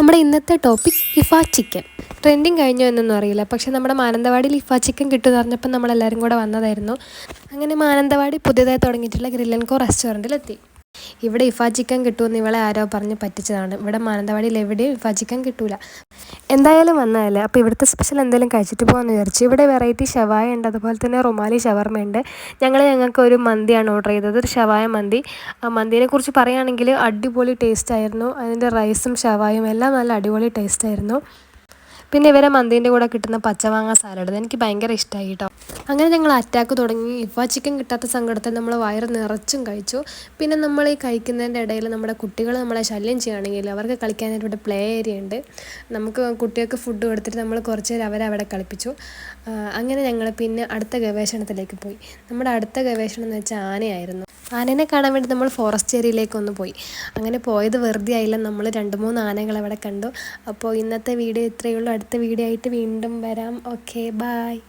നമ്മുടെ ഇന്നത്തെ topic ഇഫ chicken trending കഴിഞ്ഞോ എന്നൊന്നും അറിയില്ല. പക്ഷേ നമ്മുടെ മാനന്തവാടിയിൽ ഇഫ ചിക്കൻ കിട്ടുമെന്ന് പറഞ്ഞപ്പോൾ നമ്മളെല്ലാവരും കൂടെ വന്നതായിരുന്നു. അങ്ങനെ മാനന്തവാടി പുതിയതായി തുടങ്ങിയിട്ടുള്ള ഗ്രില്ലൻകോ റെസ്റ്റോറന്റിലെത്തി ഇവിടെ ഇഫാ ചിക്കൻ കിട്ടുമെന്ന് ഇവളെ ആരോ പറഞ്ഞ് പറ്റിച്ചതാണ്. ഇവിടെ മാനന്തവാടിയിൽ എവിടെയും ഇഫാ ചിക്കൻ കിട്ടൂല. എന്തായാലും വന്നതല്ലേ അപ്പോൾ ഇവിടുത്തെ സ്പെഷ്യൽ എന്തെങ്കിലും കഴിച്ചിട്ട് പോകാമെന്ന് വിചാരിച്ചു. ഇവിടെ വെറൈറ്റി ഷവായ ഉണ്ട് അതുപോലെ തന്നെ റുമാലി ഷവർമ ഉണ്ട്. ഞങ്ങൾ ഞങ്ങൾക്ക് ഒരു മന്തിയാണ് ഓർഡർ ചെയ്തത് ഒരു ഷവായ മന്തി. ആ മന്തിനെ കുറിച്ച് പറയുകയാണെങ്കിൽ അടിപൊളി ടേസ്റ്റ് ആയിരുന്നു. അതിന്റെ റൈസും ഷവായും എല്ലാം നല്ല അടിപൊളി ടേസ്റ്റ് ആയിരുന്നു. പിന്നെ ഇവരെ മന്തിന്റെ കൂടെ കിട്ടുന്ന പച്ചമാങ്ങ സാലഡ് എനിക്ക് ഭയങ്കര ഇഷ്ടമായി കേട്ടോ അങ്ങനെ ഞങ്ങൾ അറ്റാക്ക് തുടങ്ങി. ഇവ ചിക്കൻ കിട്ടാത്ത സങ്കടത്തിൽ നമ്മൾ വയറ് നിറച്ചും കഴിച്ചു. പിന്നെ നമ്മൾ ഈ കഴിക്കുന്നതിന്റെ ഇടയിൽ നമ്മുടെ കുട്ടികൾ നമ്മളെ ശല്യം ചെയ്യുകയാണെങ്കിൽ അവർക്ക് കളിക്കാനായിട്ട് ഇവിടെ പ്ലേ ഏരിയ ഉണ്ട്. നമുക്ക് കുട്ടികൾക്ക് ഫുഡ് കൊടുത്തിട്ട് നമ്മൾ കുറച്ച് നേരം അവരെ അവിടെ കളിപ്പിച്ചു. അങ്ങനെ ഞങ്ങൾ പിന്നെ അടുത്ത ഗവേഷണത്തിലേക്ക് പോയി. നമ്മുടെ അടുത്ത ഗവേഷണം എന്ന് വെച്ചാൽ ആനയായിരുന്നു. ആനേനെ കാണാൻ വേണ്ടി നമ്മൾ ഫോറസ്റ്റ് ഏരിയയിലേക്ക് ഒന്ന് പോയി. അങ്ങനെ പോയത് വെറുതെ ആയില്ല. നമ്മൾ രണ്ട് മൂന്ന് ആനകൾ അവിടെ കണ്ടു. അപ്പോൾ ഇന്നത്തെ വീഡിയോ ഇത്രയേ ഉള്ളൂ. അടുത്ത വീഡിയോ ആയിട്ട് വീണ്ടും വരാം. Okay bye